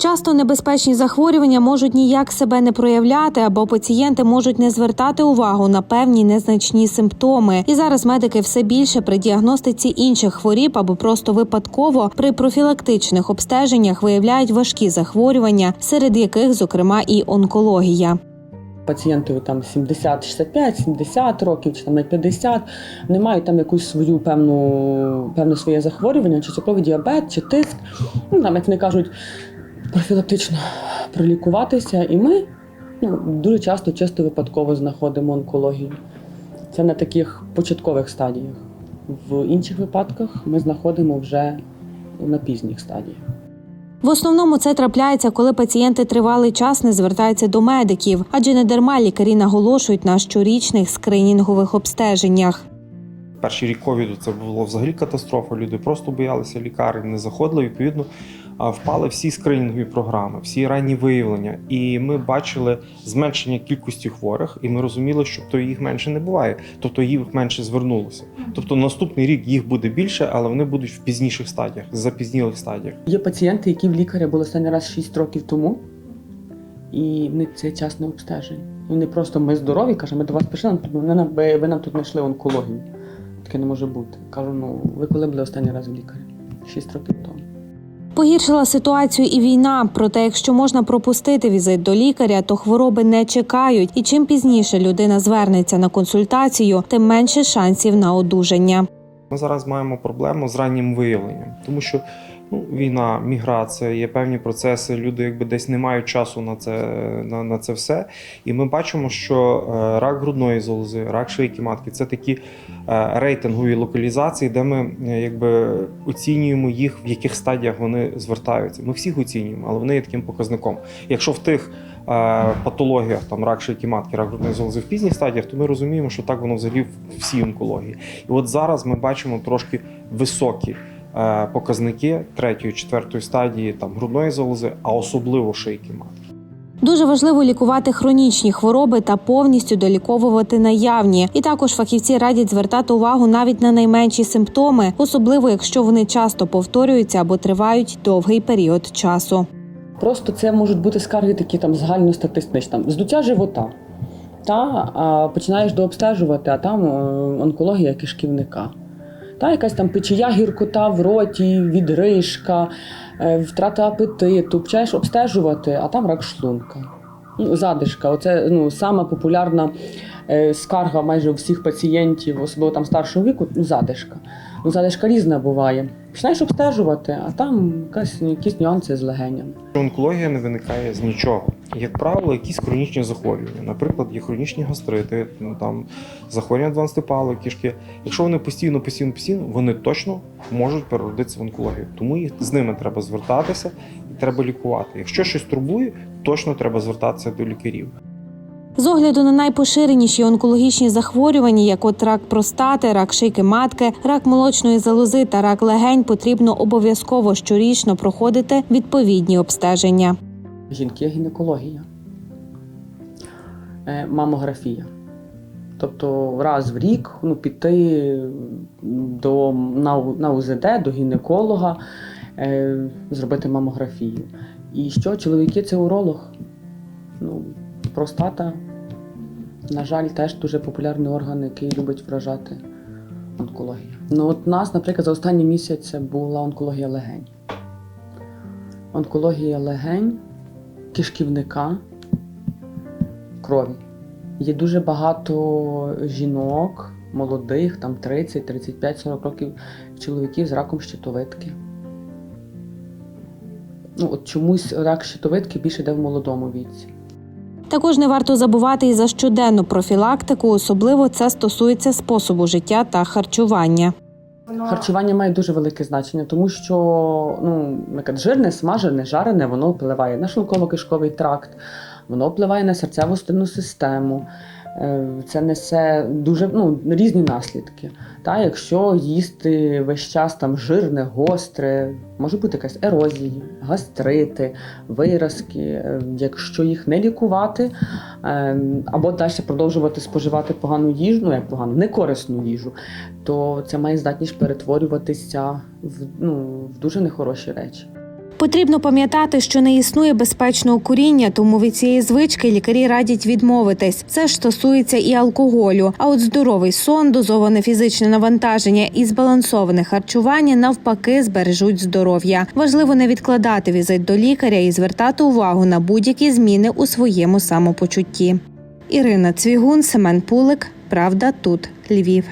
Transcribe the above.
Часто небезпечні захворювання можуть ніяк себе не проявляти, або пацієнти можуть не звертати увагу на певні незначні симптоми. І зараз медики все більше при діагностиці інших хворіб або просто випадково при профілактичних обстеженнях виявляють важкі захворювання, серед яких, зокрема, і онкологія. Пацієнти там 70, 65, 70 років чи там навіть 50, вони мають там якусь свою певну, певне своє захворювання, чи цукровий діабет, чи тиск. Ну, там, як вони кажуть, профілактично пролікуватися. І ми ну, дуже часто чисто випадково знаходимо онкологію. Це на таких початкових стадіях. В інших випадках ми знаходимо вже на пізніх стадіях. В основному це трапляється, коли пацієнти тривалий час не звертаються до медиків, адже не дарма лікарі наголошують на щорічних скринінгових обстеженнях. Перший рік ковіду це було взагалі катастрофа. Люди просто боялися лікарень, не заходили. Відповідно, впали всі скринінгові програми, всі ранні виявлення. І ми бачили зменшення кількості хворих, і ми розуміли, що то їх менше не буває, тобто їх менше звернулося. Тобто наступний рік їх буде більше, але вони будуть в пізніших стадіях, запізнілих стадіях. Є пацієнти, які в лікаря були останній раз 6 років тому, і вони цей час не обстежені. Вони просто ми здорові, каже, ми до вас прийшли, ви нам, ви, ви нам тут знайшли онкологію. Таке не може бути. Кажу, ну ви коли були останній раз в лікарі? 6 років тому. Погіршила ситуацію і війна. Проте, якщо можна пропустити візит до лікаря, то хвороби не чекають. І чим пізніше людина звернеться на консультацію, тим менше шансів на одужання. Ми зараз маємо проблему з раннім виявленням, тому що ну, війна, міграція, є певні процеси. Люди якби десь не мають часу на це, на, на це все. І ми бачимо, що е, рак грудної залози, рак шийки матки це такі е, рейтингові локалізації, де ми е, якби оцінюємо їх, в яких стадіях вони звертаються. Ми всіх оцінюємо, але вони є таким показником. Якщо в тих патологіях, там рак шийки матки, рак грудної залози в пізніх стадіях, то ми розуміємо, що так воно взагалі в всій онкології. І от зараз ми бачимо трошки високі показники третьої, четвертої стадії там грудної залози, а особливо шийки матки. Дуже важливо лікувати хронічні хвороби та повністю доліковувати наявні. І також фахівці радять звертати увагу навіть на найменші симптоми, особливо якщо вони часто повторюються або тривають довгий період часу. Просто це можуть бути скарги такі там загальностатистичні, там здуття живота. Та, а починаєш дообстежувати, а там е, онкологія кишківника. Та, якась там печія гіркота в роті, відрижка, е, втрата апетиту. Починаєш обстежувати, а там рак шлунка. Ну, задишка. Оце ну, сама популярна скарга майже у всіх пацієнтів, особливо там старшого віку, ну, задишка. Ну, задишка різна буває. Починаєш обстежувати, а там якась, якісь нюанси з легенями. Онкологія не виникає з нічого. Як правило, якісь хронічні захворювання. Наприклад, є хронічні гастрити, ну, там захворювання 12 палої кишки. Якщо вони постійно, постійно, постійно, вони точно можуть переродитися в онкологію. Тому їх з ними треба звертатися і треба лікувати. Якщо щось турбує, точно треба звертатися до лікарів. З огляду на найпоширеніші онкологічні захворювання, як от рак простати, рак шийки матки, рак молочної залози та рак легень, потрібно обов'язково щорічно проходити відповідні обстеження. Жінки гінекологія, Е, мамографія. Тобто раз в рік ну, піти до, на, на УЗД до гінеколога, е, зробити мамографію. І що, чоловіки це уролог? Ну, простата, на жаль, теж дуже популярний орган, який любить вражати онкологія. Ну, от нас, наприклад, за останній місяць була онкологія легень. Онкологія легень кишківника, крові. Є дуже багато жінок, молодих, там 30, 35, 40 років, чоловіків з раком щитовидки. Ну, от чомусь рак щитовидки більше йде в молодому віці. Також не варто забувати і за щоденну профілактику, особливо це стосується способу життя та харчування. Харчування має дуже велике значення, тому що ну, жирне, смажене, жарене, воно впливає на шлунково-кишковий тракт, воно впливає на серцево стинну систему. Е, Це несе дуже ну, різні наслідки. Та, якщо їсти весь час там жирне, гостре, може бути якась ерозія, гастрити, виразки. Е, Якщо їх не лікувати, е, або далі продовжувати споживати погану їжу, ну як погану, некорисну їжу, то це має здатність перетворюватися в, ну, в дуже нехороші речі. Потрібно пам'ятати, що не існує безпечного куріння, тому від цієї звички лікарі радять відмовитись. Це ж стосується і алкоголю. А от здоровий сон, дозоване фізичне навантаження і збалансоване харчування навпаки збережуть здоров'я. Важливо не відкладати візит до лікаря і звертати увагу на будь-які зміни у своєму самопочутті. Ірина Цвігун, Семен Пулик. Правда, тут Львів.